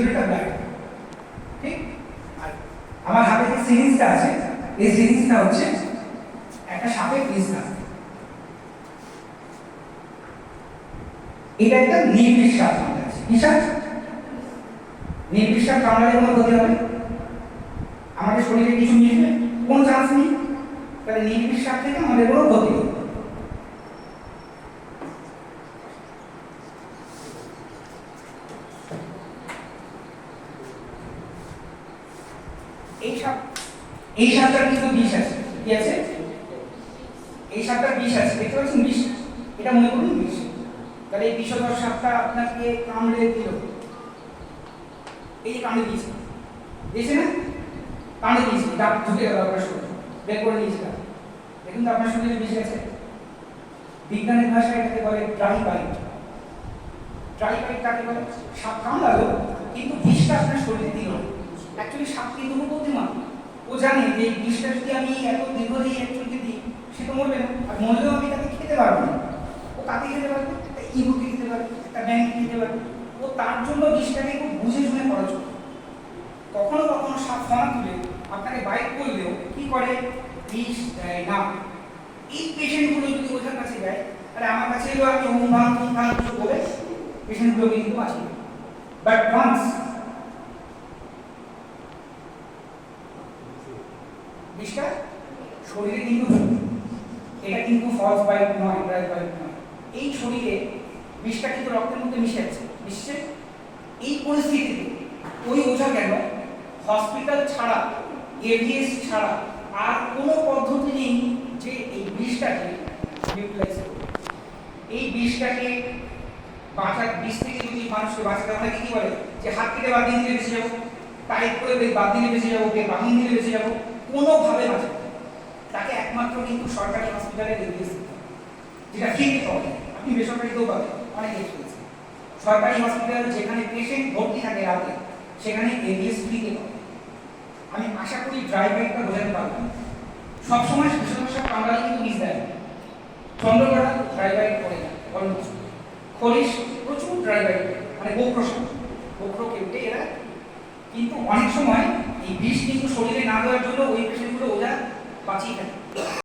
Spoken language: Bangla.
ভিতরেটা ব্ল্যাক ঠিক? আর আমার হাতে যে সিরিজটা আছে, এই সিরিজটা হচ্ছে একটা সাপের পিসটা এটা একটা নির্বিশ্বাস আমাদের আছে। বিশ্বাস নির্বিশ্বাস কামড়ালে কোনো ক্ষতি হবে? আমাদের শরীরে কিছু মিশবে কোনো চান্স নেই? তাহলে নির্বিশ্বাস থেকে আমাদের কোনো ক্ষতি হবে না। এই সাপ, এই সাপটার কিন্তু বিষ আছে, কি আছে? এই সাপটার বিষ আছে, দেখতে পাচ্ছেন বিষ? এটা মনে করুন বিষ। তাহলে এই বিষধর সাপটা আপনাকে কামড়ে দিল। এই যে কামড়ে দিয়েছে। দিয়েছে না? কামড়ে দিয়েছে। দাঁত ঢুকে গেল আপনার শরীরে। বের করে দিয়েছে দেখুন তো আপনার শরীরে বিষ আছে। বিজ্ঞানের ভাষায় এটাকে বলে ড্রাই বাইট ড্রাই বাইট কাকে বলে? সাপ কামড়ালো, কিন্তু বিষটা আপনার শরীরে দিল না। অ্যাকচুয়ালি সাপ খুব বুদ্ধিমান ও জানে যে এই বিষটা যদি আমি এত দীর্ঘ দীর্ঘদিন একজনকে দিই, সে তো মরবে না। আর মরলেও আমি তাকে খেতে পারব না। ও কাকে খেতে পারবে একটা ইঁদুরকে খেতে পারবে একটা ব্যাংকে খেতে পারবে ও তার জন্য বিষটাকে খুব বুঝে শুনে করা চলে কখনো কখনো সাপ ফোনা তুলে আপনাকে বাইক করলেও কি করে? বিষ দেয় না। এই পেশেন্টগুলো যদি ওঝার কাছে যায়, তাহলে আমার কাছে এলো আমি হুম ভাম হুম ভাম কিছু বলে পেশেন্টগুলোকে কিন্তু বাঁচিয়ে বাট ওয়ান্স বিষটা শরীরে কিন্তু। এটা কিন্তু ফলস বাইট নয় ড্রাই বাইট নয়। এই শরীরে বিষটা কিন্তু রক্তের মধ্যে মিশে আছে। মিশছে এই পরিস্থিতিতে। ওই ওঝা কেন? হসপিটাল ছাড়া এভিএস ছাড়া আর কোনো পদ্ধতি নেই যে এই বিষটাকে নিউট্রালাইজ এই বিষটাকে বাঁচার, বিষ থেকে যদি মানুষকে বাঁচাতে হয় কি বলে? যে হাত থেকে বাদ দিয়ে বেঁচে যাব টাইট করে বাদ দিলে বেঁচে যাব ওকে বাঁধন দিলে বেঁচে যাব কোনোভাবে বাঁচাবে না। তাকে একমাত্র কিন্তু সরকারি হসপিটালে রেগুলেস যেটা পাওয়া যায় আপনি বেসরকারিতেও পাবেন। অনেক এক্সপেন্সিভ সরকারি হসপিটাল যেখানে পেশেন্ট ভর্তি থাকে রাতে, সেখানে এভিএস ফ্রিতে পাবে। আমি আশা করি ড্রাইভারটা বোঝাতে পারবেন সবসময় সমস্যা কামড়ালে কিন্তু মিস দেয় না। চন্দ্রকোনা ড্রাই বাইক করে না। অলমোস্ট খরিশ প্রচুর ড্রাই বাইক মানে গোপ্রসাদ গোপ্র কেটে এরা কিন্তু অনেক সময় এই বিষ কিন্তু শরীরে না দেওয়ার জন্য ওই পেশেন্টগুলো ওরা বাঁচিয়ে থাকে